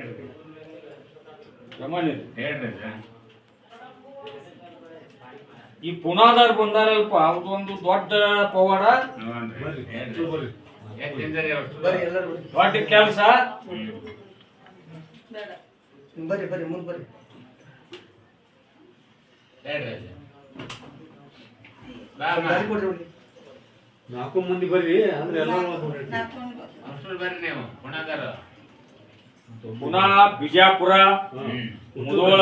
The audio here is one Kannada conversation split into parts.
ಹೇಳ್ರಿ ರಮಣಿ ಹೇಳ್ರಿ. ಈ ಪುನಾದಾರ್ ಬಂದಾರಲ್ಪ ಒಂದು ದೊಡ್ಡ ಪವಾಡ. ದೊಡ್ಡ ಕೆಲಸ. ಬರಿ ಬರ್ರಿ ಬರ್ರಿ ಮುಂದೆ ಬರ್ರಿ. ನಾಲ್ಕು ಮಂದಿ ಬರ್ರಿ ಅಂದ್ರೆ ಎಲ್ಲ ಅಷ್ಟು ಬರ್ರಿ. ನೀವು ಗುಣಗಾರ ಪುನಾ ಬಿಜಾಪುರ ಮುಧೋಳ.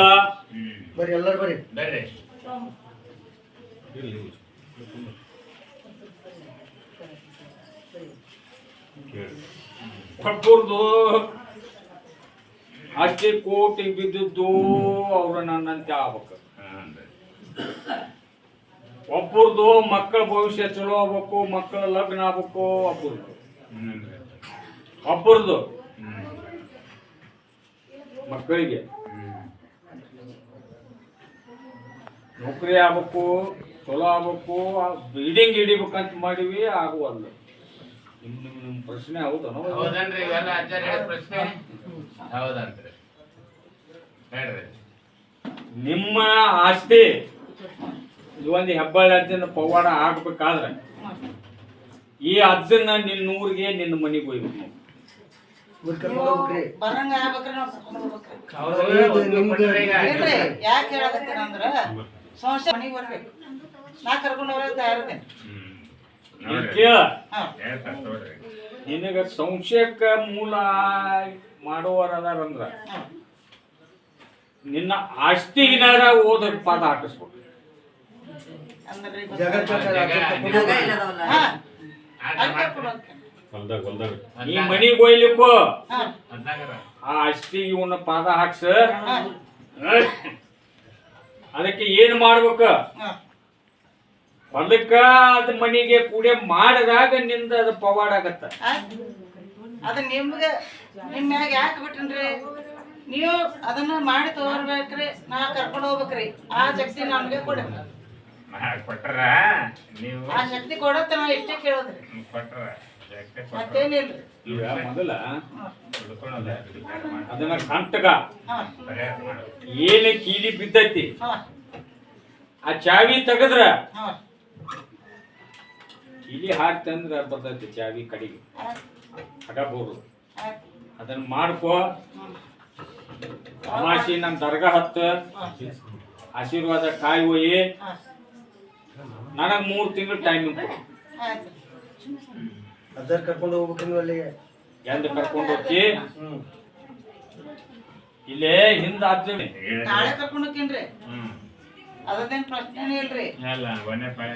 ಬರ್ರಿ ಎಲ್ಲರೂ ಬರ್ರಿ. ಬರ್ರಿ. ಕೊಟ್ಟೂರ್ದು ಅಷ್ಟೇ ಕೋಟಿ ಬಿದ್ದಿದ್ದು ಅವ್ರ ನನ್ನಂತೆ ಆಗ್ಬೇಕು. ಒಬ್ಬರದು ಮಕ್ಕಳ ಭವಿಷ್ಯ ಚಲೋ ಆಗ್ಬೇಕು ಮಕ್ಕಳ ಲಗ್ನ ಆಗ್ಬೇಕು ಒಬ್ಬರದು. ಒಬ್ಬರದು. ಮಕ್ಕಳಿಗೆ. ನೌಕರಿ ಆಗ್ಬೇಕು ಚಲೋ ಆಗ್ಬೇಕು ಬಿಲ್ಡಿಂಗ್ ಹಿಡಿಬೇಕಂತ ಮಾಡಿವಿ ಆಗುವಲ್ಲ ನಿಮ್ ನಿಮ್ ನಿಮ್ ಪ್ರಶ್ನೆ ಹೌದನೋ? ಹೌದನ್ರಿ ಇವೆಲ್ಲ ಅಜ್ಜಾರ್ ಹೇಳಿದ ಪ್ರಶ್ನೆ. ಹೌದನ್ರಿ. ಹೇಳ್ರಿ. ನಿಮ್ಮ ಆಸ್ತಿ ಇದೊಂದು ಒಂದು ಹೆಬ್ಬಳ್ಳಿ ಅಜ್ಜನ ಪವಾಡ ಆಗ್ಬೇಕಾದ್ರೆ ಈ ಅಜ್ಜನ ನಿನ್ನ ಊರಿಗೆ ನಿನ್ನ ಮನೆಗೆ ಹೋಗ್ಬೇಕು ನಾವು. ಊರ್ ಕರ್ಕೊಂಡು ಹೋಗ್ಬೇಕ್ರಿ ಬರಂಗ ಆಗ್ಬೇಕ್ರಿ ನಾವ್ ಕರ್ಕೊಂಡ್ ಹೋಗ್ಬೇಕ್ರಿ ಯಾಕೆ ಅಂದ್ರ ಸಂಸ್ಥೆ ಮನಿಗ್ ಬರ್ಬೇಕು. ನಾ ಕರ್ಕೊಂಡು ಹೋಗಕ್ ತಯಾರಿದ್ದೇನೆ. ನಿನಗ ಸಂಶಯಕ್ಕ ಮೂಲ ಮಾಡುವರ ಅದಾರಂದ್ರ ಹಾ. ನಿನ್ನ ಆಸ್ತಿಗಿನಾರ ಓದ ಪಾದ ಹಾಕಿಸ್ಬೇಕು. ಅಂದ್ರೆ ಹೊಲ್ದಾಗ ಹೊಲ್ದಾಗ. ನೀ ಮನಿಗೆ ಆ ಅಷ್ಟಿ ಇವನ್ನ ಪಾದ ಹಾಕ್ಸ. ಅದಕ್ಕೆ ಏನ್ ಮಾಡ್ಬೇಕ? ಹೊಲಕ್ಕ ಅದ್ ಮನಿಗೆ ಕೂಡೆ ಮಾಡಿದಾಗ ನಿಂದ ಅದು ಪವಾಡ ಆಗತ್ತ. ಅದ ನಿಮ್ಗೆ ನಿಮ್ ಮ್ಯಾಗ ಯಾಕೆ ಬಿಟ್ಟನ್ರಿ ನೀವು ಅದನ್ನ ಮಾಡಿ ತೋರ್ಬೇಕ್ರಿ ನಾ ಕರ್ಕೊಂಡು ಹೋಗ್ಬೇಕ್ರಿ. ಆ ಶಕ್ತಿ ನಮ್ಗೆ ಕೊಡ. ಕೊಟ್ರ ನೀವು ಆ ಶಕ್ತಿ ಕೊಡತ್ತ ನಾವ್ ಇಷ್ಟೇ ಕೇಳೋದ್ರಿ. ಕೊಟ್ರ. ಮತ್ತೇನಿಲ್ರಿ ಈಗ ಮೊದಲ. ಅದನ್ನ ಕಂಟಕ ಏನೇ ಕೀಲಿ ಬಿದ್ದೈತಿ. ಆ ಚಾವಿ ತೆಗದ್ರ ಕೀಲಿ ಹಾಕ್ತಂದ್ರ ಬರ್ತೈತಿ ಚಾವಿ ಕಡಿಗೆ. ಹಾಕಬಹುದು ಆಯ್ತು. ಅದನ್ನ ಮಾಡ್ಕೋ. ತಮಾಷೆ ಅಮಾಸಿ ನಮ್ ದರ್ಗಾ ಹತ್ತ. ಆಶೀರ್ವಾದ ಕಾಯಿ ಒಯ್ಯಿ ನನಗೆ ನನಗ್ ಮೂರ್ ತಿಂಗಳು ಟೈಮಿಂಗ್ ಕೊಡು. ಅದಾರ್ ಕರ್ಕೊಂಡು ಹೋಗ್ಬೇಕು ನೀವು ಅಲ್ಲಿಗೆ ಎಂದ ಕರ್ಕೊಂಡು ಹೋಗಿ ಹ್ಮ್. ಇಲ್ಲೇ ಹಿಂದ ಅಜ್ಜನಿ ಹೇಳಿ. ನಾಳೆ ಕರ್ಕೊಂಡು ಹೋಗ್ತೀನಿ ಹ್ಮ್. ಇಲ್ರಿ. ಅಲ್ಲ ಪಾಳೆ.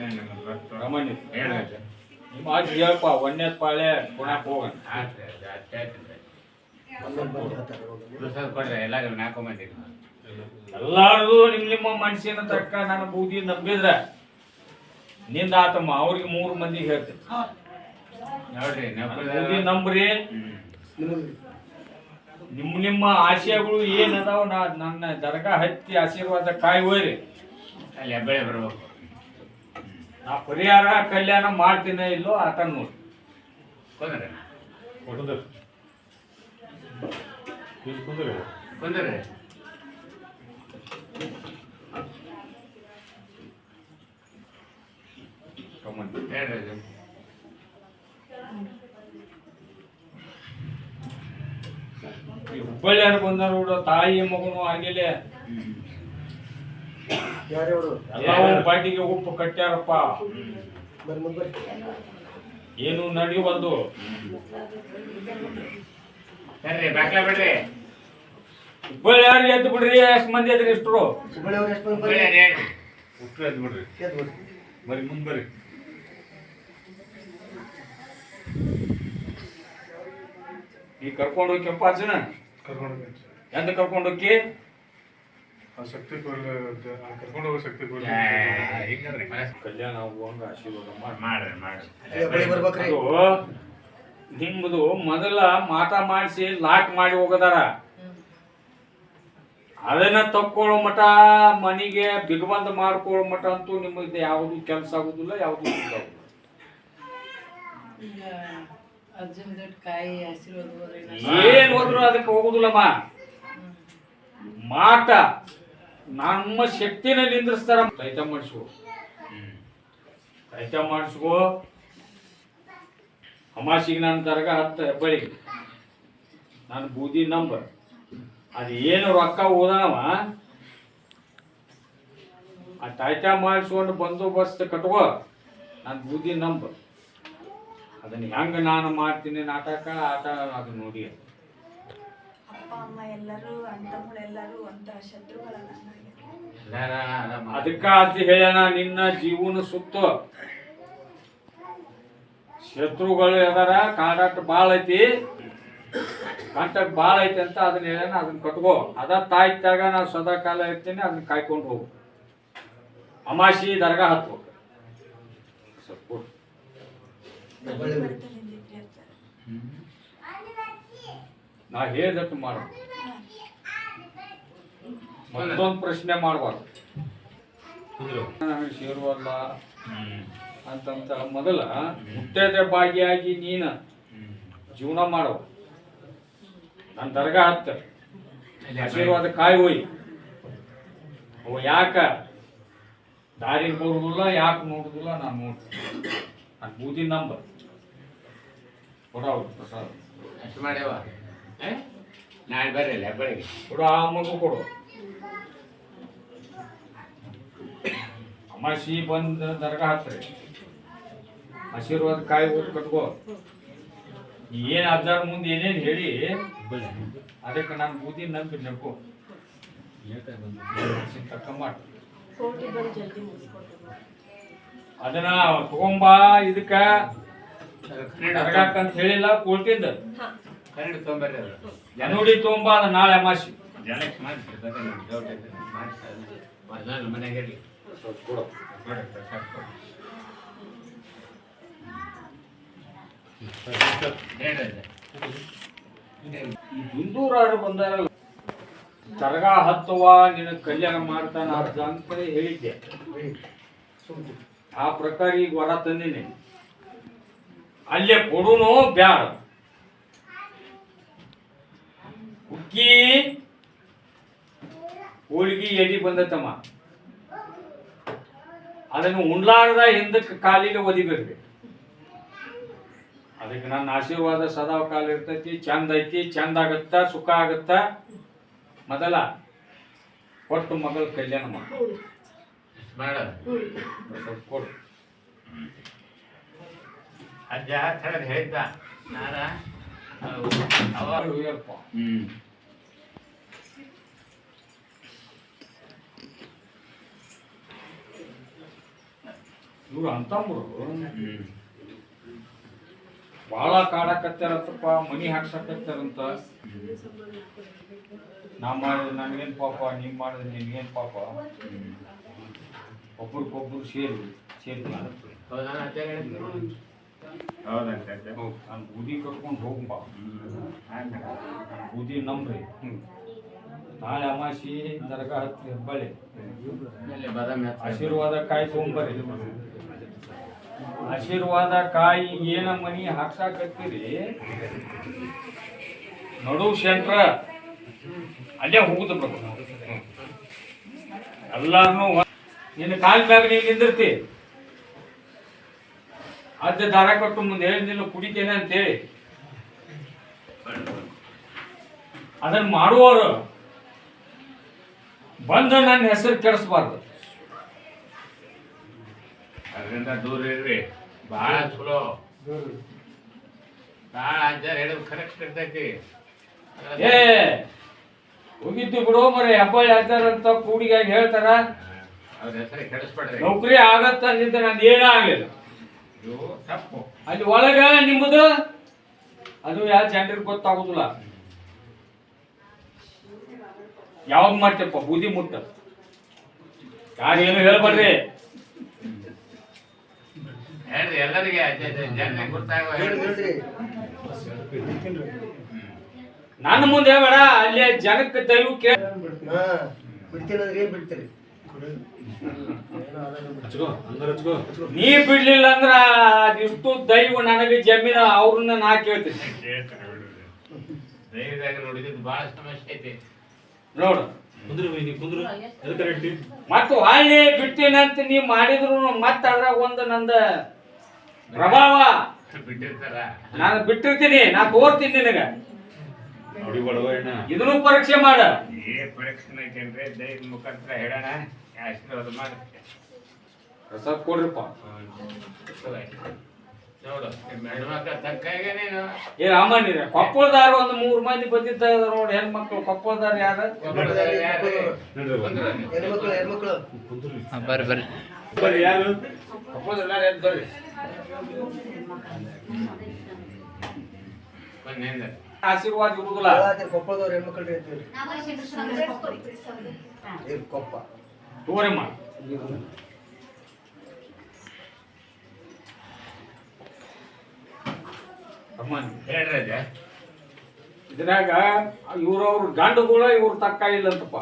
ರಮಣಿ. ಹೇಳು ಅಜ್ಜ. ನಿಮ್ಮ ಅಜ್ಜ ಹೇಳಪ್ಪ ಪಾಳೆ ಹೋಗೋಣ. ಅಜ್ಜ, ಅಜ್ಜ ಅಜ್ಜ. ಎಲ್ಲಾರ್ದು ನಿಮ್ ನಿಮ್ಮ ಮನ್ಸಿನ ತಕ್ಕ ನನ್ನ ಬೂದಿ ನಂಬಿದ್ರೆ ನಿಂದ ಆತಮ್ಮ ಅವ್ರಿಗೆ ಮೂರು ಮಂದಿಗೆ ಹೇಳ್ತೀನಿ. ಬೂದಿ ನಂಬ್ರಿ ನಿಮ್ಮ ನಿಮ್ಮ ಆಶಯಗಳು ಏನ್ ಅದಾವ? ನಾ ನನ್ನ ದರ್ಗಾ ಹತ್ತಿ ಆಶೀರ್ವಾದ ಕಾಯಿ ಹೋಯ್ರಿ. ಅಲ್ಲಿ ಬೆಳೆ ಬರ್ಬೇಕು. ನಾ ಪರಿಹಾರ ಕಲ್ಯಾಣ ಮಾಡ್ತೀನ ಇಲ್ಲೋ ಆತ ನೋಡಿ. ಕುಂದ್ರಿ. ಕುಂದ್ರ. ಇಲ್ಲಿ ಕುಂದ್ರ. ಕುಂದ್ರಿ. ಹೇಳ್ರಿ. ಈ ಹುಬ್ಬಳ್ಳಿಯಾರು ಬಂದಾರ ನೋಡು ತಾಯಿ ಮಗನು ಆಗಿಲೆ ಎಲ್ಲ ಯಾರ್ಯಾರು ಎಲ್ಲವೂ ಬಾಟಿಗೆ ಉಪ್ಪು ಕಟ್ಟ್ಯಾರಪ್ಪ. ಏನು ನಡಿ ಬರ್ರಿ ಬ್ಯಾಕ್ಲ ಬಿಡ್ರಿ. ಹುಬ್ಬಳ್ಳಿಯಾರು ಎದ್ದು ಬಿಡ್ರಿ ಎಷ್ಟು ಮಂದಿ ಅದ್ರಿ ಇಷ್ಟರು? ಹುಬ್ಬಳ್ಳಿ ಅವ್ರು ಬಿಡ್ರಿ ಬರ್ರಿ? ಎದ್ದು. ಮುಂದ್ ಬರ್ರಿ. ಈ ಕರ್ಕೊಂಡು ಹೋಗಿ ಕೆಂಪ ಅಜ್ಜನ ಕರ್ಕೊಂಡು ಎಂತ ಕರ್ಕೊಂಡು ಹೋಗಿ ಆ ಶಕ್ತಿ ಕರ್ಕೊಂಡು ಹೋಗೋ ಶಕ್ತಿ ಕಲ್ಯಾಣ ಆಗುವಂಗ ಆಶೀರ್ವಾದ ಮಾಡ್ರಿ ಮಾಡ್ರಿ. ನಿಮ್ಮದು ಮೊದಲ ಮಾತ ಮಾಡಿಸಿ ಲಾಕ್ ಮಾಡಿ ಹೋಗದಾರ. ಅದನ್ನ ತಕ್ಕೊಳ್ಳೋ ಮಟ ಮನಿಗೆ ಬಿಗಬಂದ್ ಮಾಡ್ಕೊಳ್ಳೋ ಮಟ ಅಂತೂ ನಿಮಗೆ ಯಾವುದು ಕೆಲಸ ಆಗುದಿಲ್ಲ ಯಾವುದು ಅಜ್ಜನ ದೊಡ್ಡ ಕಾಯಿ ಆಶೀರ್ವಾದ ಹೋಗ್ರಿ ಏನ್ ಹೋದ್ರು ಅದಕ್ಕೆ ಹೋಗುದಿಲ್ಲಮ್ಮ. ಮಾಟ ನಮ್ಮ ಶಕ್ತಿನ ನಿಂದ್ರಿಸ್ತಾರ. ರೈತ ಮಾಡಿಸ್ಕೋ ರೈತ ಮಾಡಿಸ್ಕೋ ಅಮಾಸಿಗೆ ನನ್ನ ತರಗ ಹತ್ತು ಹೆಬ್ಬಳಿಗೆ ನಾನು ಬೂದಿ ನಂಬರ್. ಅದು ಏನು ರೊಕ್ಕ ಓದಾನವ ಆ ತಾಯ್ತ ಮಾಡಿಸ್ಕೊಂಡು ಬಂದೋಬಸ್ತ್ ಕಟ್ಕೋ. ನಾನು ಬೂದಿ ನಂಬರ್. ಅದನ್ನ ಹೆಂಗ ನಾನು ಮಾಡ್ತೀನಿ ನಾಟಕ ಆಟ ಅದು ನೋಡಿ ಅಪ್ಪ ಅಮ್ಮ ಎಲ್ಲರೂ ಅಣ್ಣ ಎಲ್ಲರೂ ಅಂತ ಶತ್ರುಗಳಲ್ಲ ನನಗೆ ಅದಕ್ಕ ಅಂತ ಹೇಳೋಣ ನಿನ್ನ ಜೀವನ ಸುತ್ತ. ಶತ್ರುಗಳು ಯಾವ್ದಾರ ಕಾಡಾಟ ಬಾಳ ಐತಿ. ಕಾಂಟಾಕ್ಟ್ ಬಾಳ ಐತಿ ಅಂತ ಅದನ್ನ ಹೇಳೋಣ ಅದನ್ನ ಕಟ್ಕೋ. ಅದ ತಾಯ್ತಾಗ ನಾವು ಸದಾ ಕಾಲ ಇರ್ತೀನಿ ಅದನ್ನ ಕಾಯ್ಕೊಂಡು ಹೋಗು. ಅಮಾಶಿ ದರ್ಗಾ ಹತ್ಬೇಕು. ಸ್ವಲ್ಪ ಕೊಡು. ಒಳ್ಳೆ ಬಿಡಿ. ಬರ್ತದೆ ನಿಂತಿದ್ರಿ ಅಂತಾರೆ ನಾ ಹೇಳ್ದಟ್ಟು ಮಾಡ. ಮತ್ತೊಂದು ಪ್ರಶ್ನೆ ಮಾಡಬಾರ್ದು. ಸೇರುವಲ್ಲ ಅಂತಂತ ಮೊದಲ ಹುಟ್ಟದ ಭಾಗಿಯಾಗಿ ನೀನು ಜೀವನ ಮಾಡೋ. ನನ್ನ ದರ್ಗಾ ಹತ್ತ. ಆಶೀರ್ವಾದ ಕಾಯಿ ಹೋಯ್. ಅವ ಯಾಕ? ದಾರಿಗೆ ಬರುದಿಲ್ಲ, ಯಾಕೆ ನೋಡುದಿಲ್ಲ, ನಾನು ನೋಡ್ತೀನಿ. ನಾನು ಬೂದಿ ನಂಬರ್. ಅಷ್ಟು ಮಾಡ್ಯಾವ? ನಾಳೆ ಬರ್ರಿ ಅಲ್ಲಿ ಹೆಬ್ಬಳಿಗೆ ಕೊಡು ಆ ಮಗು ಕೊಡು ಅಮಾಸಿ ಬಂದ ದರ್ಗಾ ಹತ್ರಿ ಆಶೀರ್ವಾದ ಕಾಯಿ ಊಟ ಕಟ್ಕೋ ಏನ್ ಅಜ್ಜಾರ ಮುಂದೆ ಏನೇನ್ ಹೇಳಿ ಅದಕ್ಕೆ ನಾನು ಬೂದಿ ನಂಬಿ ನಡ್ಕೋ ತಕ್ಕ ಮಾಡು ಅದನ್ನ ತಗೊಂಬ, ಇದಕ್ಕ ಕನ್ನಡ ಅಂತ ಹೇಳಿಲ್ಲ ಕೋಲ್ಟಿಂದ ಕನ್ನಡ ತೊಗೊಂಬರ್ರಿ ಅದು ಜನೋಡಿ ಅದ ನಾಳೆ ಅಮಾಸಿ. ಜನಕ್ಕೆ ಮಾಡಿಸಿ ಮನೆಗೆ ಇರಲಿ. ದುಂದೂರಾರು ಬಂದಾರ ತರಗ ಹತ್ತುವ ನಿನ್ನ ಕಲ್ಯಾಣ ಮಾಡ್ತಾನ ಅರ್ಧ ಅಂತ ಹೇಳಿದ್ದೆ. ಆ ಪ್ರಕಾರ ಈಗ ವರ ತಂದಿನಿ. ಅಲ್ಲೇ ಕೊಡುನು ಬ್ಯಾಡ. ಹುಕ್ಕಿ ಹೋಳಿಗೆ ಎಡಿ ಬಂದತಮ್ಮ ಅದನ್ನು ಉಣ್ಲಾರ್ದ ಹಿಂದಕ್ಕೆ ಕಾಲಿಗೆ ಒದಿಬೇಕು ಅದಕ್ಕೆ ನನ್ನ ಆಶೀರ್ವಾದ ಸದಾ ಕಾಲ ಇರ್ತೈತಿ ಚಂದ ಐತಿ ಚಂದ ಆಗತ್ತ ಸುಖ ಆಗತ್ತ. ಮೊದಲ ಕೊಟ್ಟು ಮಗಳ ಕಲ್ಯಾಣ ಮಾಡು. ಸ್ವಲ್ಪ ಕೊಡು. ಅಜ್ಜ ತಗದು ಹೇಳಿದ್ದ ನಾರ. ಹ್ಮ್. ಇವ್ರು ಅಂತಂಬ್ರು ಹ್ಮ್. ಭಾಳ ಕಾಡಕತ್ತಾರಂತಪ್ಪ ಮನಿ ಹಾಕ್ಸಕತ್ತಾರಂತ. ನಾ ಮಾಡಿದ್ರೆ ನನಗೇನು ಪಾಪ ನೀವು ಮಾಡಿದ್ರೆ ನಿನ್ಗೇನು ಪಾಪ. ಒಬ್ರಿಗೊಬ್ರು ಸೇರಿ ಸೇರಿ ಹೌದಂತೆ. ನಾನು ಬೂದಿ ಕಟ್ಕೊಂಡು ಹೋಗಂಬ ಹ್ಮ್ ಬೂದಿ ನಂಬ್ರಿ. ನಾಳೆ ಅಮಾಸಿ ದರ್ಗಾ ಹತ್ತಿ ಹೆಬ್ಬಳ್ಳಿ. ಆಮೇಲೆ ಆಶೀರ್ವಾದ ಕಾಯಿ ತೊಗೊಂಬರ್ರಿ. ಆಶೀರ್ವಾದ ಕಾಯಿ ಏನ ಮನಿ ಹಾಕ್ಸಾಕತ್ತೀರಿ? ನಡು ಸೆಂಟ್ರ ಅಲ್ಲೇ ಹೋಗುದು ಎಲ್ಲಾರನು ನಿನ್ನ ಕಾಲ್ ಬ್ಯಾಗ್ ನೀನ್ ನಿಂದಿರ್ತಿ. ಅಜ್ಜ ದಾರ ಕೊಟ್ಟು ಮುಂದೆ ಹೇಳಿದ್ದಿಲ್ಲ ಕುಡಿತೇನೆ ಅಂತೇಳಿ. ಅದನ್ನ ಮಾಡುವವರು ಬಂದು ನನ್ನ ಹೆಸರು ಕೆಡಿಸ್ಬಾರ್ದು. ಅದರಿಂದ ದೂರ ಇರ್ರಿ. ಬಹಳ ಚಲೋ. ಹೇಳಿದ್ ಕರೆಕ್ಟ್ ಇರ್ತೈತಿ. ಏ ಹೋಗಿದ್ದು ಬಿಡು ಮರೆ ಹೆಬ್ಬಳ್ಳಿ ಆಚಾರ ಅಂತ ಕೂಡಿಗಾಗಿ ಹೇಳ್ತಾರ. ಅವ್ರ ಹೆಸರು ಕೆಡಿಸ್ಬೇಡ್ರಿ. ನೌಕರಿ ಆಗತ್ತ ನಾನು ನಂದು ಏನೂ ತಪ್ಪು ಅಲ್ಲಿ ಒಳಗ ನಿಮ್ಮದು ಅದು ಯಾವ ಜನರಿಗೆ ಗೊತ್ತಾಗುದಿಲ್ಲ. ಯಾವಾಗ ಮಾಡ್ತಪ್ಪ ಬೂದಿ ಮುಟ್ಟ. ಏನು ಹೇಳ್ಬಾರ್ರಿ? ಹೇಳ್ರಿ ಎಲ್ಲರಿಗೆ ಅಜ್ಜ ಅಜ್ಜ ಜನ ಗೊತ್ತಾಗ ಹೇಳ್ರಿ. ನನ್ನ ಮುಂದೆ ಬೇಡ ಅಲ್ಲಿ ಜನಕ್ಕೆ ದೈವ ಕೇಳ. ಹಾ ಬಿಡ್ತೀನಿ ಅಂದ್ರೆ ಏನ್ ಬಿಡ್ತೀರಿ? ನೀ ಬಿಡ್ಲಿಲ್ಲ ಅಂದ್ರ ಅದಿಷ್ಟು ದೈವ ನನಗೆ ಜಮೀನ ಅವ್ರನ್ನ ನಾ ಕೇಳ್ತೀನಿ. ದೈವದಾಗ ನೋಡಿದ್ದು ಭಾಳ ಸಮಸ್ಯೆ ಐತಿ ನೋಡು ಕುಂದ್ರು ನೀ ಕುಂದ್ರು ಎದಕ್ಕೆ ರೆಡ್ಡಿ ಮತ್ತು ಅಲ್ಲಿ ಬಿಟ್ಟಿನಂತ ನೀ ಮಾಡಿದ್ರು ಮತ್ತೆ ಅದ್ರಾಗ ಒಂದು ನಂದ ಪ್ರಭಾವ. ಬಿಟ್ಟಿರ್ತಾರ ನಾನು ಬಿಟ್ಟಿರ್ತೀನಿ ನಾ ತೋರ್ತೀನಿ ನಿನಗ. ನೋಡಿ ಬಡವ ಎಣ್ಣ ಇದನ್ನು ಪರೀಕ್ಷೆ ಮಾಡ. ಏ ಪರೀಕ್ಷೆ ಐತೇನ್ರಿ ದೈವ ಮುಖಾಂತರ ಹೇಳೋಣ. ಪ್ರಸಾದ್ ಕೊಡ್ರಿಪ್ಪ ಏ ರಾಮಣ್ಣ ಕೊಪ್ಪಳದಾರ ಒಂದು ಮೂರು ಮಂದಿ ಬಂದಿದ್ದ ನೋಡಿ ಹೆಣ್ಮಕ್ಳು ಕೊಪ್ಪಳದಾರ ಯಾರ? ಬರ್ರಿ ಬರ್ರಿ ಬರ್ರಿ ಯಾರು ಎದ್ದು ಬರ್ರಿ ಆಶೀರ್ವಾದ ಇರುದಿಲ್ಲ ಅದೇ ಕೊಪ್ಪಳದವ್ರು ಹೆಣ್ಮಕ್ಳು ಕೊಪ್ಪ. ತೋರಿಮ್ಮ ಅಜ್ಜ. ಇದ್ರಾಗ ಇವ್ರವ್ರ ಗಂಡುಗಳ ಇವ್ರ ತಕ್ಕ ಇಲ್ಲಂತಪ್ಪ.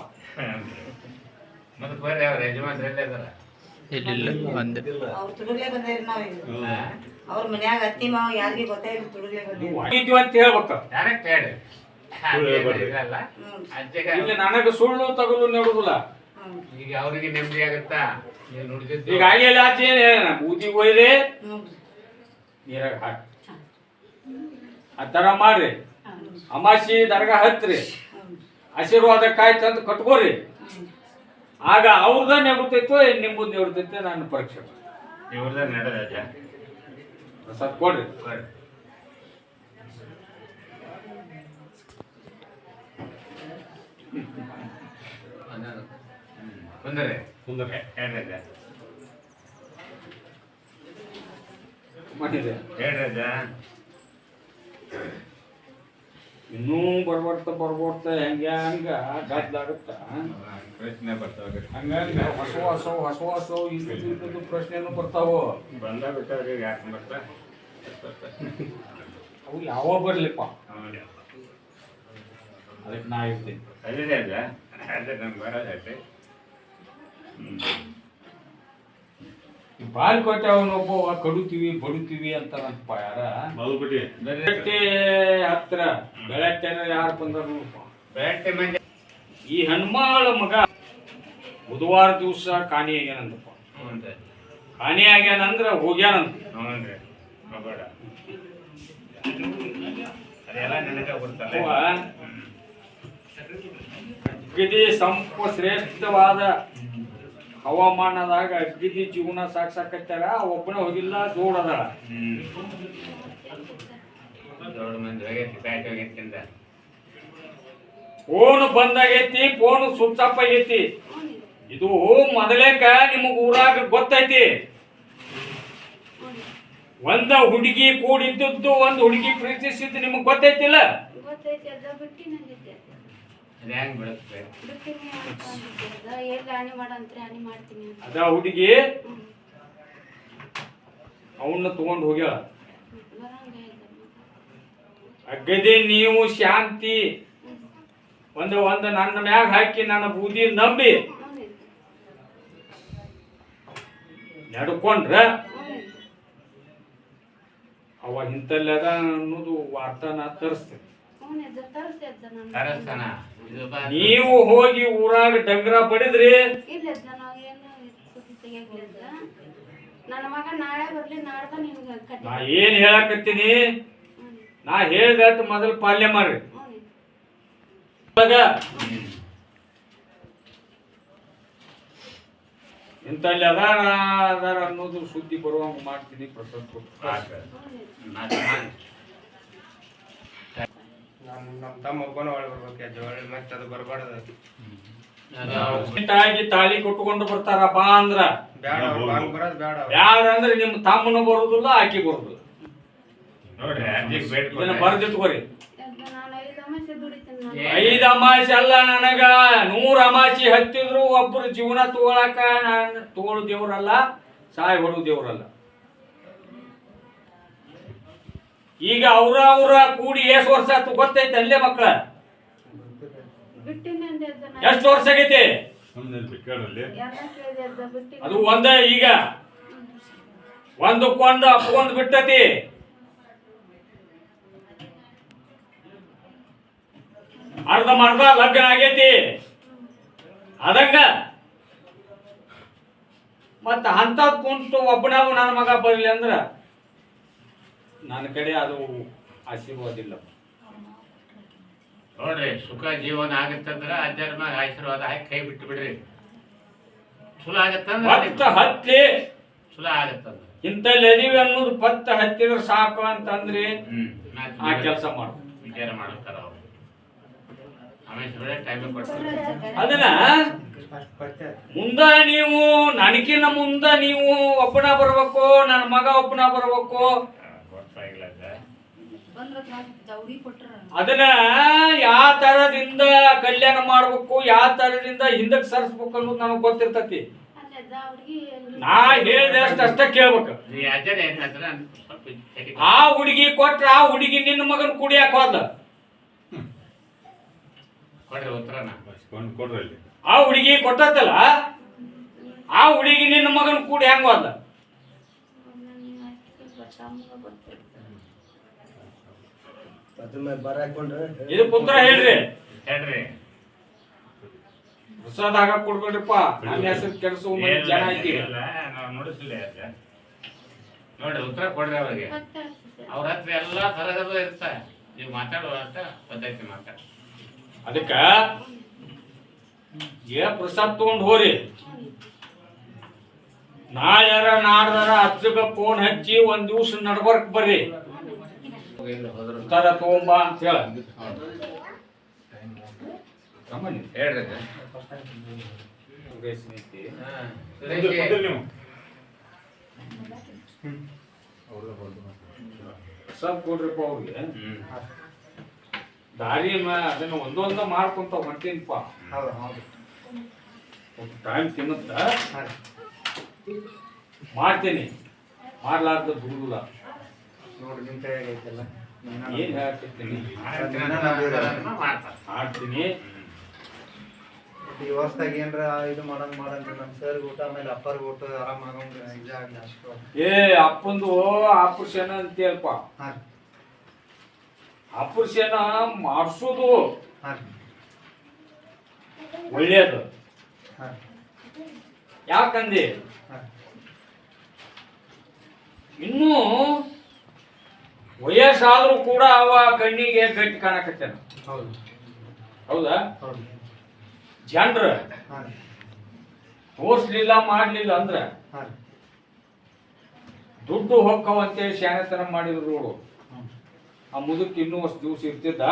ಮತ್ತೆ ಬರ್ರಿ ಅವ್ರ ಅದಾರ ಬಂದೆ. ಅವ್ರು ತುಡುಗ್ಲೆ ಬಂದೇರಿ ನಾವೀಗ ಹ್ಮ್. ಅವ್ರ ಮನ್ಯಾಗ ಅತ್ತಿ ಮಾವ ಯಾರಿಗೂ ಗೊತ್ತೇ ಇಲ್ಲ ತುಡುಗ್ಲೆ ಬಂದೇರಿ ಅಂತ ಹೇಳ್ಬೇಕ. ಡೈರೆಕ್ಟ್ ಹೇಳಿ. ಸುಳ್ಳು ಹೇಳ್ಬೇಡ್ರಿ. ಇರಲ್ಲ ಹ್ಞೂ ಅಜ್ಜಗ ಇಲ್ಲಿ ನನಗ ಸುಳ್ಳು ತಗಲು ನೆಡುದಿಲ್ಲ. ಈಗ ಅವ್ರಿಗೆ ನೆಮ್ಮದಿ ಆಗತ್ತಾ? ನೀವು ನುಡಿದಿದ್ದು ಈಗ ಆಗಿಲ್ಲ ಆಚೆ ಏನು ಹೇಳ ಬೂದಿಗೆ ಹ್ಞೂ ನೀರಾಗ ಹಾಕಿ. ಆ ತರ ಮಾಡ್ರಿ. ಅಮಾಸಿ ದರ್ಗಾ ಹತ್ರಿ. ಆಶೀರ್ವಾದ ಕಾಯಿ ತಂದು ಕಟ್ಕೋರಿ. ಆಗ ಅವ್ರದ ನೆಗುತೈತೋ ಏನ್ ನಿಂಬುದ್ ನೆಗುತೈತೆ ನಾನು ಪರೀಕ್ಷೆ. ಇವ್ರದ ನಡೆದ ಪ್ರಸಾದ್ ಕೊಡ್ರಿ. ಬರ್ರಿ. ಬಂದರೆ ಮಾಡಿದೆ. ಇನ್ನೂ ಬರ್ಬರ್ತಾ ಬರ್ಬರ್ತ ಹೆಂಗ ಹಂಗ ಪ್ರಶ್ನೆ ಬರ್ತಾವ್ರಿ ಹಂಗಂಗ ಹೊಸ ಹೊಸ ಹೊಸ ಹೊಸ ಇದ್ದು ಪ್ರಶ್ನೆನೂ ಬರ್ತಾವ? ಬಂದ ಬಿಟ್ಟವ್ರಿ ಯಾಕೆ ಬರ್ತಾ? ಅವು ಯಾವ ಬರ್ಲಿಪ್ಪ. ಅದಕ್ಕೆ ನಾ ಇರ್ತೀನಿ ಅದೇ ಅದೇ ನಮ್ಗೆ ಬರೋದೈತೆ ಬಾಲ್ ಕೊಟ್ಟೆ ಅವನೊಬ್ಬ ಕಡುತ್ತೀವಿ ಬಡುತ್ತೀವಿ ಅಂತಾರಂತಪ್ಪ ಯಾರ? ಬಾಗಲಕೋಟೆ ಬೆಳಗ್ಗೆ ಹತ್ರ ಬೆಳಟ್ಟೆನ ಯಾರು ಬಂದಾರ ಬೆಳಟ್ಟೆ ಬೆಳಗ್ಗೆ ಮಂದಿ ಈ ಹನುಮಾಳ ಮಗ ಬುಧವಾರ ದಿವಸ ಕಾಣಿ ಆಗ್ಯಾನಂದಪ್ಪ ಕಾಣಿ ಆಗ್ಯಾನಂದ್ರ ಹೋಗ್ಯಾನಂತ. ಹ್ಞೂ ರೀ ಮಗೋಡ ಅದೆಲ್ಲ ಬರ್ತಲ್ಲ. ಸಂಪ ಶ್ರೇಷ್ಠವಾದ ಹವಾಮಾನದಾಗ ಅಗ್ಗದಿ ಜೀವನ ಸಾಕ್ಸಾಕತ್ತಾರ ಒಬ್ಬನ ಹೋಗಿಲ್ಲ ಬ್ಯಾಟ್ ಹೋಗೈತಿಂದ ಫೋನ್ ಬಂದಾಗೈತಿ ಫೋನ್ ಸ್ವಿಚ್ ಆಫ್ ಆಗೈತಿ. ಇದು ಮೊದಲೇಕ ನಿಮಗ ಊರಾಗ ಗೊತ್ತೈತಿ. ಒಂದ ಹುಡುಗಿ ಕೂಡಿದ್ದದ್ದು ಒಂದು ಹುಡುಗಿ ಪ್ರೀತಿಸಿದ್ದು ನಿಮಗ್ ಗೊತ್ತೈತಿಲ್ಲ? ಅದ ಹುಡುಗಿ ಅವನ್ನ ತಗೊಂಡ್ ಹೋಗ್ಯಾಳ. ಅಗ್ಗದೆ ನೀವು ಶಾಂತಿ. ಒಂದು ಒಂದು ನನ್ನ ಮ್ಯಾಗ ಹಾಕಿ ನನ್ನ ಬೂದಿ ನಂಬಿ. ನಡ್ಕೊಂಡ್ರ ಅವ ಇಂತಲ್ಲದ ಅದ ಅನ್ನೋದು ವಾರ್ತಾನ ತರಿಸ್ತೇನೆ. ತರಸ್ತಾನ ಇದು ಬಾ. ನೀವು ಹೋಗಿ ಊರಾಗ ಡಂಗ್ರ ಪಡಿದ್ರಿ? ಇಲ್ಲ ಅದ್ದ ನಾವು ಏನು ಸುದ್ದಿ ತೆಗಿಯಕ್ಲಿದ್ದ ನನ್ನ ಮಗ ನಾಳೆ ಬರ್ಲಿ ನಾಡ್ದ ನಿಮ್ಗೆ ಕಟ್ಟಿ ನಾ ಏನ್ ಹೇಳಕತ್ತೀನಿ? ನಾ ಹೇಳ್ದಟ್ ಮೊದಲು ಪಾಲ್ಯ ಮಾಡ್ರಿ ಇವಾಗ ಇಂತಲ್ಲಿ ಅದಾರ ಅದಾರ ಅನ್ನೋದು ಸುದ್ದಿ ಬರುವಂಗ ಮಾಡ್ತೀನಿ ಪ್ರಸಾದ್ ಕೊಟ್ಟು. ಆತ. ಮಾತು ಮಾಡು. ನಮ್ಮ ನಮ್ಮ ತಮ್ಮ ಒಬ್ಬನ ಒಳಗೆ ಬರ್ಬೇಕು ಅಜ್ಜ ಮತ್ತೆ ಅದು ಬರಬಾರ್ದು. ಅದು ಆಗಿ ತಾಳಿ ಕೊಟ್ಟುಕೊಂಡು ಬರ್ತಾರ ಬಾ ಅಂದ್ರ. ಬ್ಯಾಡ ಅವ್ರು ಬಾಂಗ್ ಬರೋದು ಬ್ಯಾಡ ಅವ್ರು. ಯಾರ ಅಂದ್ರೆ ನಿಮ್ ತಮ್ಮನ ಬರುದಿಲ್ಲ ಆಕಿ ಬರುದು ನೋಡ್ರಿ ಅಜ್ಜಿಗೆ ಬೇಡ ಇದನ್ನ ಬರ್ದಿಟ್ಕೋರಿ. ನಾನು ಐದು ಅಮಾಸೆ ದುಡಿತೀನಿ ನಾನು. ಏ. ಐದ್ ಅಮಾಸೆ ಅಲ್ಲ ನನಗ ನೂರ್ ಅಮಾಸಿ ಹತ್ತಿದ್ರು ಒಬ್ರು ಜೀವನ ತಗೊಳಕ ನಾನು ತಗೊಳು ದೇವ್ರಲ್ಲ ಸಾಯ್ ಹೊಡು ದೇವ್ರಲ್ಲ. ಈಗ ಅವ್ರ ಅವ್ರ ಕೂಡಿ ಎಷ್ಟು ವರ್ಷ ಆಯ್ತು ಗೊತ್ತೈತೆ ಅಲ್ಲೇ ಮಕ್ಕಳ? ಎಷ್ಟು ವರ್ಷ ಆಗೈತಿ? ಅದ ಅದು ಒಂದ ಈಗ. ಒಂದಕ್ಕೊಂದು ಅಪ್ಕೊಂದು ಬಿಟ್ಟತಿ. ಅರ್ಧ ಮರ್ಧ ಲಗ್ನ ಆಗೈತಿ. ಅದಂಗ? ಮತ್ತ ಅಂತ ಕುಂತು ಒಬ್ಬನಾಗ ನನ್ನ ಮಗ ಬರಲಿ ಅಂದ್ರ? ನನ್ನ ಕಡೆ ಅದು ಆಶೀರ್ವಾದಿಲ್ಲ. ನೋಡ್ರಿ ಸುಖ ಜೀವನ ಆಗತ್ತಂದ್ರ ಅಜ್ಜರ ಮ್ಯಾಗ ಆಶೀರ್ವಾದ ಹಾಕಿ ಕೈ ಬಿಟ್ಟು ಬಿಡ್ರಿ. ಚಲೋ ಆಗತ್ತಂದ್ರ ಹತ್ತಿ. ಚಲೋ ಆಗತ್ತಂದ್ರ. ಇಂತಲ್ಲಿ ಅದೀವಿ ಅನ್ನೋದು ಪತ್ತ ಹತ್ತಿದ್ರೆ ಸಾಕು ಅಂತಂದ್ರೆ ಆ ಕೆಲಸ ಮಾಡು. ವಿಚಾರ ಮಾಡ್ತಾರ ಅವ್ರು. ಆಮೇಲೆ ಟೈಮ್ ಕೊಡ್ತಾರೆ. ಅದನ್ನ ಮುಂದ ನೀವು ನನಗಿನ ಮುಂದ ನೀವು ಒಬ್ಬನ ಬರ್ಬೇಕು ನನ್ನ ಮಗ ಒಬ್ಬನ ಬರ್ಬೇಕು ಗೊತ್ತಾಗಿಲ್ಲ ಅದ. ಬಂದ್ರ ಜವಳಿ ಕೊಟ್ರ ಅದನ್ನ ಯಾವ ತರದಿಂದ ಕಲ್ಯಾಣ ಮಾಡ್ಬೇಕು ಯಾವ ತರದಿಂದ ಹಿಂದಕ್ಕೆ ಸರಿಸ್ಬೇಕು ಅನ್ನೋದು ನನಗೆ ಗೊತ್ತಿರ್ತತಿ. ನಾ ಹೇಳಿದೆ ಅಷ್ಟ ಅಷ್ಟ ಕೇಳ್ಬೇಕು. ಆ ಹುಡುಗಿ ಕೊಟ್ರ ಆ ಹುಡುಗಿ ನಿನ್ನ ಮಗನ್ ಕುಡಿಯಾಕ ಹೋದ ಆ ಹುಡುಗಿ ಕೊಟ್ಟತ್ತಲ್ಲ ಆ ಹುಡುಗಿ ನಿನ್ನ ಮಗನ್ ಕೂಡಿ ಹೆಂಗ ಹೋದ ಅದ್ರ ಮೇಲೆ ಬರ ಹಾಕೊಂಡ್ರೆ ಇದು ಪುತ್ರ ಹೇಳ್ರಿ. ಹೇಳ್ರಿ. ಪ್ರಸಾದ ಆಗ ಕೊಡ್ಬೇಡ್ರಿಪ್ಪ ನನ್ನ ಹೆಸರು ಕೆಲಸ ಜನ ನಾವ್ ನೋಡ್ರಿ ಉತ್ತರ ಕೊಡ್ರಿ ಅವ್ರಿಗೆ. ಅವ್ರ ಹತ್ರ ಎಲ್ಲಾ ತರಗದ ಇರ್ತ. ನೀವು ಮಾತಾಡುವ ಅಂತ ಪದ್ಧತಿ ಮಾತಾಡ ಅದಕ್ಕ ಏ ಪ್ರಸಾದ್ ತಗೊಂಡ್ ಹೋರಿ. ನಾಳ್ಯಾರ ನಾಡ್ದಾರ ಅಜ್ಜಗ ಫೋನ್ ಹಚ್ಚಿ ಒಂದ್ ದಿವ್ಸ ನಡ್ಬರ್ಕ್ ಬರ್ರಿ. ಉತ್ತರ ತಗೊಂಬಾ ಅಂತ ಹೇಳ. ಹೇಳ್ರಿ ಕೊಡ್ರಿಪ್ಪ ಅವ್ರಿಗೆ. ದಾರಿ ಅದನ್ನ ಒಂದೊಂದ ಮಾಡ್ಕೊಂತ ಹೊಂಟೀನಿಪ್ಪ ಟೈಮ್ ತಿನ್ನುತ್ತ ಮಾಡ್ತೀನಿ ಮಾಡ್ಲಾರ್ದ ದುಡುಲ್ಲ ನೋಡಿ ನಿಮ್ಮ ಕೈ ಐತಲ್ಲ? ಏನ್ ಹೇಳ್ತಿರ್ತೀನಿ. ಮಾಡ್ತೀನಿ ಈ ವರ್ಷದಾಗ ಏನ್ರ ಇದು ಮಾಡಂಗ್ ಮಾಡಂದ್ರೆ ನಮ್ಮ ಸರ್ ಊಟ ಆಮೇಲೆ ಅಪ್ಪರ್ ಊಟ ಆರಾಮ್ ಆಗಂಗ್ ಇದಾಗಲಿ ಅಷ್ಟು. ಏ ಅಪ್ಪಂದು ಆಪರೇಷನ್ ಅಂತ ಹಾಂ. ಆಪರೇಷನ್ ಮಾಡಿಸೋದು. ಹಾಂ. ಒಳ್ಳೇದು ಹಾಂ. ಯಾಕಂದಿ? ಹಾಂ. ಇನ್ನೂ ವಯಸ್ಸಾದ್ರೂ ಕೂಡ ಅವ ಕಣ್ಣಿಗೆ ಗಟ್ಟಿ ಕಾಣಕತ್ತೇನ. ಹೌದು. ಹೌದಾ? ಹೌದು. ಜನರ ತೋರ್ಸ್ಲಿಲ್ಲ ಮಾಡ್ಲಿಲ್ಲ ಅಂದ್ರ ಹಾಂ ದುಡ್ಡು ಹೊಕ್ಕವಂತೇಳಿ ಶಾಣೆತನ ಮಾಡಿದ್ರು ನೋಡು. ಆ ಮುದುಕ್ ಇನ್ನೂ ಅಷ್ಟು ದಿವಸ ಇರ್ತಿದ್ದ.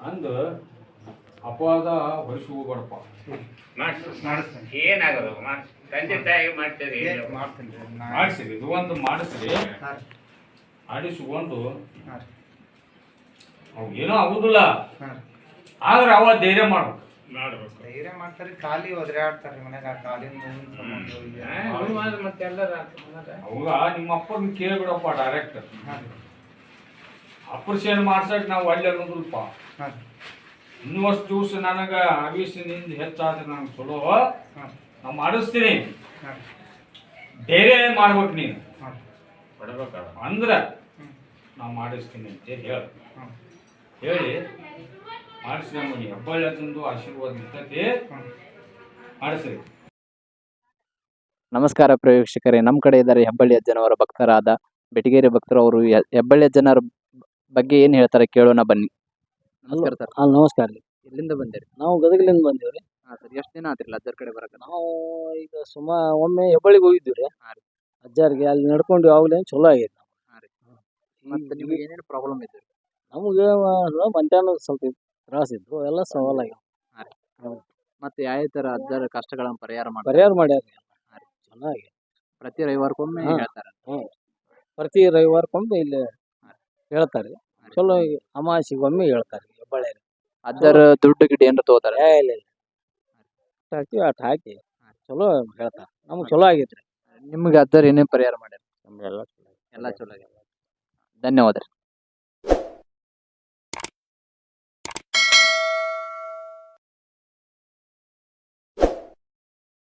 ಅಂದ ಅಪವಾದ ಹೊರಿಸಿ ಹೋಗ್ಬೇಡಪ್ಪ ಏನಾಗದು? ತಂದೆ ತಾಯಿ ಮಾಡ್ತೀರಿ ಮಾಡಿಸ್ರಿ ಇದು ಒಂದು ಮಾಡಿಸ್ರಿ. ಏನೋ ಆಗುದಿಲ್ಲ. ಹಾಂ ಆದ್ರೆ ಅವ ಧೈರ್ಯ ಮಾಡ್ಬೇಕು. ಮಾಡ್ಬೇಕು. ಧೈರ್ಯ ಮಾಡ್ತಾರೆ ಖಾಲಿ ಒದ್ರಾಡ್ತಾರೆ ಮನ್ಯಾಗ ಖಾಲಿ ಅವಾಗ ನಿಮ್ಮ ಅಪ್ಪನ ಕೇಳ್ಬಿಡಪ್ಪ ಡೈರೆಕ್ಟ್ ಹಾಂ ಆಪರೇಷನ್ ಮಾಡ್ಸಕ್ ನಾವು ಒಳ್ಳೆ ಅನ್ನೋದಿಲ್ಪ ಹಾಂ ಇನ್ನೂ ಅಷ್ಟು ದಿವಸ ನನಗ ಆವೇಶನಿಂದ ಹೆಚ್ಚಾದ್ರೆ ನಾನು ಚಲೋ. ನಾ ಮಾಡಿಸ್ತೀನಿ. ಬೇರೆ ಮಾಡ್ಬೇಕು ನೀನು. ಹಾಂ. ಅಂದ್ರೆ ನಾ ಮಾಡಿಸ್ತೀನಿ ಅಂತ ಹೇಳಿ. ಹೇಳಿ. ಮಾಡಿಸಿ ನಮಗೆ ಹೆಬ್ಬಳ್ಳಿ ತಂದು ಆಶೀರ್ವಾದ ಇರ್ತೈತಿ. ಮಾಡಿಸ್ರಿ. ನಮಸ್ಕಾರ ಪ್ರೇಕ್ಷಕರೇ. ನಮ್ಮ ಕಡೆ ಇದ್ದಾರೆ ಹೆಬ್ಬಳ್ಳಿ ಅಜ್ಜನವರ ಭಕ್ತರಾದ ಬೆಟಗೇರಿ ಭಕ್ತರು. ಅವರು ಹೆಬ್ಬಳ್ಳಿಯ ಹೆಬ್ಬಳ್ಳಿ ಅಜ್ಜನವರ ಬಗ್ಗೆ ಏನು ಹೇಳ್ತಾರೆ ಕೇಳೋಣ ಬನ್ನಿ. ನಮಸ್ಕಾರ ಸರ್. ಹಾಂ ನಮಸ್ಕಾರ ರೀ. ಎಲ್ಲಿಂದ ಬಂದಿರಿ? ನಾವು ಗದಗಲಿಂದ ಬಂದೇವ್ರಿ. ರೀ ಹಾಂ ಸರ್ ಎಷ್ಟು ದಿನ ಆತ್ರಿ ಅಜ್ಜರ ಕಡೆ ಬರಕ? ನಾವು ಈಗ ಸುಮಾ ಒಮ್ಮೆ ಹೆಬ್ಬಳ್ಳಿಗೆ ಹೋಗಿದ್ವಿ ರೀ ಹಾಂ ರೀ. ಅಜ್ಜಾರಿಗೆ ಅಲ್ಲಿ ನಡ್ಕೊಂಡು ಆಗ್ಲೇ ಚಲೋ ಆಗೈತೆ ಹಾಂ ರೀ. ಮತ್ತು ನಿಮಗೆ ಏನೇನು ಪ್ರಾಬ್ಲಮ್ ಇದೆ ನಮಗೆ ಮಧ್ಯಾಹ್ನ ಸ್ವಲ್ಪ ತ್ರಾಸ ಇದ್ರು ಎಲ್ಲ ಸವಾಲಾಗ್ಯಾವ ಮತ್ತೆ ಯಾವ ಥರ ಅಜ್ಜರ ಕಷ್ಟಗಳನ್ನು ಪರಿಹಾರ ಮಾಡಿ ಪರಿಹಾರ ಮಾಡ್ಯಾರ. ರೀ ಹಾಂ ರೀ. ಚೆನ್ನಾಗಿ ಪ್ರತಿ ರವಿವಾರಕ್ಕೊಮ್ಮೆ ಹೇಳ್ತಾರೆ? ಹ್ಞೂ ಪ್ರತಿ ರವಿವಾರಕ್ಕೊಮ್ಮೆ ಇಲ್ಲಿ ಹೇಳ್ತಾರೆ ಚಲೋ ಅಮಾವಾಸ್ಯೆಗೊಮ್ಮೆ ಹೇಳ್ತಾರೆ ಹೆಬ್ಬಳ್ಳಿ ಅದರ ದುಡ್ಡು ಗಿಡ ಏನ್ರ ತಗೋತಾರೆ? ಏ ಇಲ್ಲ ಇಲ್ಲ. ಅಷ್ಟ್ ಹಾಕ್ತೀವಿ ಅಷ್ಟು ಹಾಕಿ. ಚಲೋ ಹೇಳ್ತಾ. ನಮ್ಗೆ ಚಲೋ ಆಗೈತೆ ರೀ ನಿಮ್ಗೆ ಅದರ ಏನೇನು ಪರಿಹಾರ ಮಾಡ್ಯಾರ? ನಮ್ಗೆಲ್ಲ ಚಲೋ ಎಲ್ಲ ಚಲೋ ಆಗ್ಯಾವ ಧನ್ಯವಾದ ರೀ